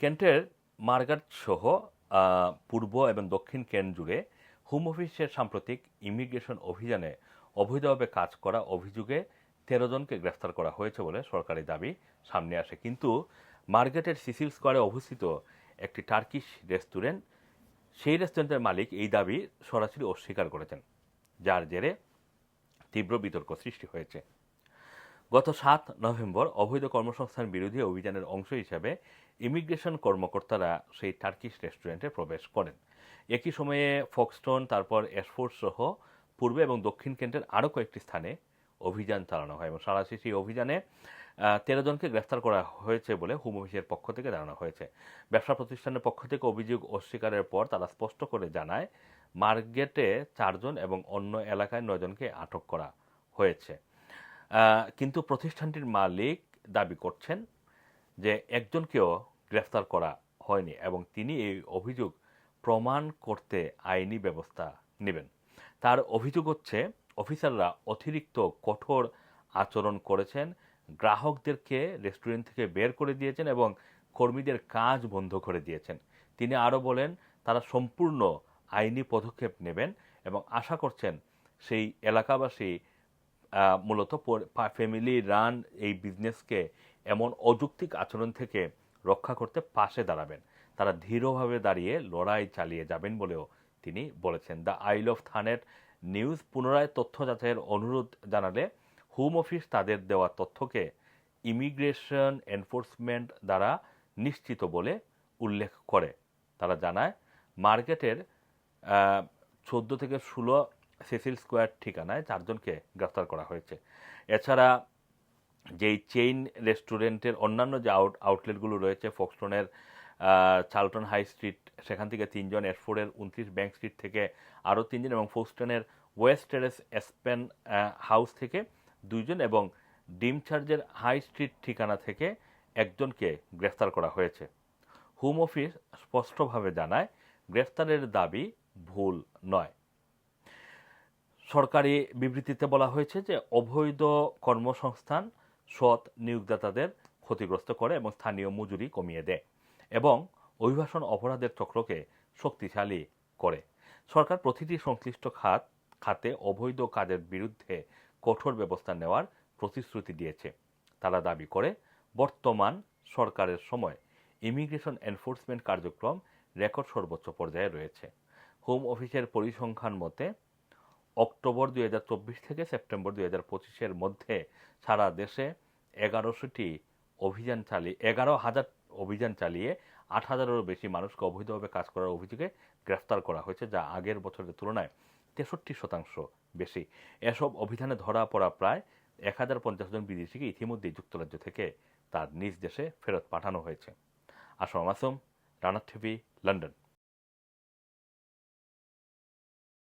কেন্টের মার্গাট সহ পূর্ব এবং দক্ষিণ কেন্ট জুড়ে হোম অফিসের সাম্প্রতিক ইমিগ্রেশন অভিযানে অবৈধভাবে কাজ করা অভিযোগে তেরো জনকে গ্রেফতার করা হয়েছে বলে সরকারি দাবি সামনে আসে। কিন্তু মার্গেটের সিসিল স্কোয়ারে অবস্থিত একটি টার্কিশ রেস্টুরেন্ট, সেই রেস্টুরেন্টের মালিক এই দাবি সরাসরি অস্বীকার করেছেন, যার জেরে তীব্র বিতর্ক সৃষ্টি হয়েছে। গত সাত নভেম্বর অবৈধ কর্মসংস্থান বিরোধী অভিযানের অংশ হিসেবে ইমিগ্রেশন কর্মকর্তারা সেই টার্কিশ রেস্টুরেন্টে প্রবেশ করেন। একই সময়ে ফক্সটন, তারপর এসফোর্ড সহ পূর্বে এবং দক্ষিণ কেন্টের আরও কয়েকটি স্থানে অভিযান চালানো হয় এবং সারাশি সেই অভিযানে তেরো জনকে গ্রেফতার করা হয়েছে বলে হোম অফিসের পক্ষ থেকে জানানো হয়েছে। ব্যবসা প্রতিষ্ঠানের পক্ষ থেকে অভিযোগ অস্বীকারের পর তারা স্পষ্ট করে জানায়, মার্কেটে চারজন এবং অন্য এলাকায় নয়জনকে আটক করা হয়েছে। কিন্তু প্রতিষ্ঠানটির মালিক দাবি করছেন যে একজনকেও গ্রেফতার করা হয়নি এবং তিনি এই অভিযোগ প্রমাণ করতে আইনি ব্যবস্থা নেবেন। তার অভিযোগ হচ্ছে, অফিসাররা অতিরিক্ত কঠোর আচরণ করেছেন, গ্রাহকদেরকে রেস্টুরেন্ট থেকে বের করে দিয়েছেন এবং কর্মীদের কাজ বন্ধ করে দিয়েছেন। তিনি আরও বলেন, তারা সম্পূর্ণ আইনি পদক্ষেপ নেবেন এবং আশা করছেন সেই এলাকাবাসী মূলত ফ্যামিলি রান এই বিজনেসকে এমন অযৌক্তিক আচরণ থেকে রক্ষা করতে পাশে দাঁড়াবেন। তারা ধীরভাবে দাঁড়িয়ে লড়াই চালিয়ে যাবেন বলেও তিনি বলেছেন। দ্য আইল অফ থানের নিউজ পুনরায় তথ্য যাচাইয়ের অনুরোধ জানালে হোম অফিস তাদের দেওয়া তথ্যকে ইমিগ্রেশন এনফোর্সমেন্ট দ্বারা নিশ্চিত বলে উল্লেখ করে। তারা জানায়, মার্কেটের চোদ্দ থেকে ষোলো সেসিল স্কোয়ার ঠিকানায় চারজনকে গ্রেফতার করা হয়েছে। এছাড়া যেই চেইন রেস্টুরেন্টের অন্যান্য যে আউট, আউটলেটগুলো রয়েছে, ফক্সটনের চার্লটন হাই স্ট্রিট, সেখান থেকে তিনজন এরফোর্ডের উনত্রিশ ব্যাংক স্ট্রিট থেকে আরও তিনজন এবং ফোস্টনের ওয়েস্ট টেরেস এসপেন হাউস থেকে দুইজন এবং ডিম চার্জের হাই স্ট্রিট ঠিকানা থেকে একজনকে গ্রেফতার করা হয়েছে। হোম অফিস স্পষ্টভাবে জানায়, গ্রেফতারের দাবি ভুল নয়। সরকারি বিবৃতিতে বলা হয়েছে যে অবৈধ কর্মসংস্থান সৎ নিয়োগদাতাদের ক্ষতিগ্রস্ত করে এবং স্থানীয় মজুরি কমিয়ে দেয় এবং অভিবাসন অপরাধের চক্রকে শক্তিশালী করে। সরকার প্রতিটি সংশ্লিষ্ট খাত, খাতে অবৈধ কাজের বিরুদ্ধে কঠোর ব্যবস্থা নেওয়ার প্রতিশ্রুতি দিয়েছে। তারা দাবি করে, বর্তমান সরকারের সময় ইমিগ্রেশন এনফোর্সমেন্ট কার্যক্রম রেকর্ড সর্বোচ্চ পর্যায়ে রয়েছে। হোম অফিসের পরিসংখ্যান মতে অক্টোবর দুই হাজার চব্বিশ থেকে সেপ্টেম্বর দুই হাজার মধ্যে সারা দেশে এগারোশোটি অভিযান চালিয়ে, এগারো হাজার অভিযান চালিয়ে আট হাজারেরও বেশি মানুষকে অবৈধভাবে কাজ করার অভিযোগে গ্রেফতার করা হয়েছে, যা আগের বছরের তুলনায় তেষট্টি শতাংশ বেশি। এসব অভিযানে ধরা পড়া প্রায় এক হাজার পঞ্চাশ জন বিদেশিকে ইতিমধ্যেই যুক্তরাজ্য থেকে তার নিজ দেশে ফেরত পাঠানো হয়েছে। Assam Masum Rana TV, London.